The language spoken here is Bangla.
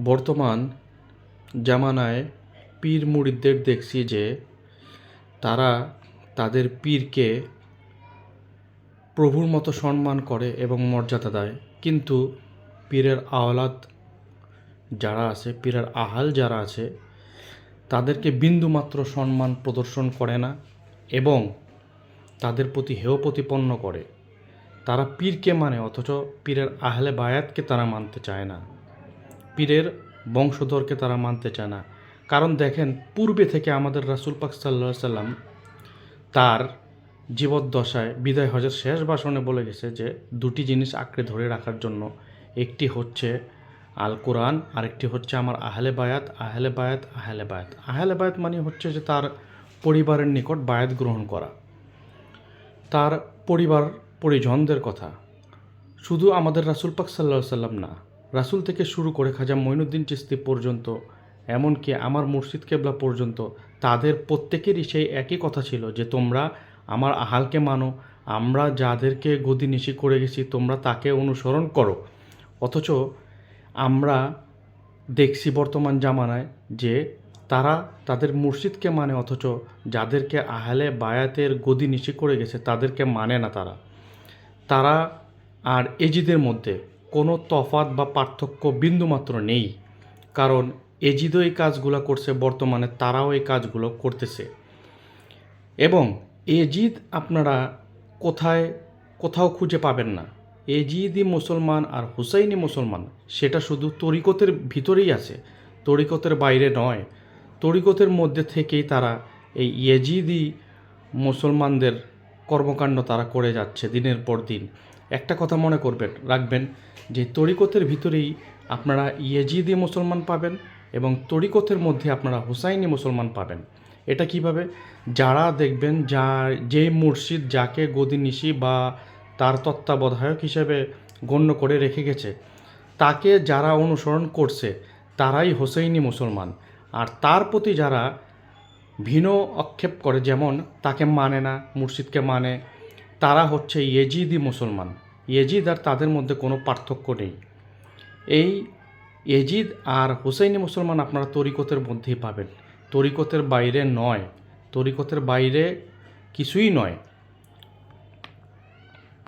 বর্তমান জামানায় পীর মুরিদদের দেখছি যে তারা তাদের পীরকে প্রভুর মতো সম্মান করে এবং মর্যাদা দেয়। কিন্তু পীরের আওলাদ যারা আছে, পীরের আহাল যারা আছে, তাদেরকে বিন্দুমাত্র সম্মান প্রদর্শন করে না এবং তাদের প্রতি হেয় প্রতিপন্ন করে। তারা পীরকে মানে অথচ পীরের আহলে বায়াতকে তারা মানতে চায় না। পীরের বংশধরকে তারা মানতে চায় না। কারণ দেখেন, পূর্বে থেকে আমাদের রাসুল পাক সাল্লা সাল্লাম তার জীবদ্দশায় বিদায় হজের শেষ ভাষণে বলে গেছে যে, দুটি জিনিস আঁকড়ে ধরে রাখার জন্য, একটি হচ্ছে আল কোরআন আরেকটি হচ্ছে আমার আহলে বায়াত আহলে বায়াত আহলে বায়াত। আহলে বায়াত মানে হচ্ছে যে তার পরিবারের নিকট বায়াত গ্রহণ করা। তার পরিবার পরিজনদের কথা। শুধু আমাদের রাসুল পাক সাল্লা সাল্লাম না রাসুল থেকে শুরু করে খাজা মঈনুদ্দিন চিস্তি পর্যন্ত, এমনকি আমার মুর্শিদ কেবলা পর্যন্ত, তাদের প্রত্যেকেরই সেই একই কথা ছিল যে, তোমরা আমার আহালকে মানো, আমরা যাদেরকে গদি নিশি করে গেছি, তোমরা তাকে অনুসরণ করো। অথচ আমরা দেখছি বর্তমান জামানায় যে, তারা তাদের মুর্শিদকে মানে অথচ যাদেরকে আহলে বায়াতের গদি নিশি করে গেছে, তাদেরকে মানে না তারা। তারা আর এজিদের মধ্যে কোনো তফাত বা পার্থক্য বিন্দুমাত্র নেই, কারণ এজিদও এই কাজগুলো করছে, বর্তমানে তারাও এই কাজগুলো করতেছে। এবং এজিদ আপনারা কোথায়, কোথাও খুঁজে পাবেন না। এজিদি মুসলমান আর হুসাইনি মুসলমান, সেটা শুধু তরিকতের ভিতরেই আছে, তরিকতের বাইরে নয়। তরিকতের মধ্যে থেকেই তারা এই ইয়েজিদি মুসলমানদের কর্মকাণ্ড তারা করে যাচ্ছে দিনের পর দিন। একটা কথা মনে করবেন, রাখবেন যে তরিকতের ভিতরেই আপনারা ইয়েজিদি মুসলমান পাবেন এবং তরিকতের মধ্যে আপনারা হুসাইনি মুসলমান পাবেন। এটা কীভাবে? যারা দেখবেন যা, যে মুর্শিদ যাকে গদিনিশি বা তার তত্ত্বাবধায়ক হিসেবে গণ্য করে রেখে গেছে, তাকে যারা অনুসরণ করছে, তারাই হোসেইনি মুসলমান। আর তার প্রতি যারা ভিন্ন আক্ষেপ করে যেমন, তাকে মানে না, মুর্শিদকে মানে। তারা হচ্ছে ইয়েজিদি মুসলমান। ইয়েজিদ আর তাদের মধ্যে কোনো পার্থক্য নেই। এই এজিদ আর হুসাইনি মুসলমান আপনারা তরিকতের মধ্যেই পাবেন। তরিকতের বাইরে নয়। তরিকতের বাইরে কিছুই নয়।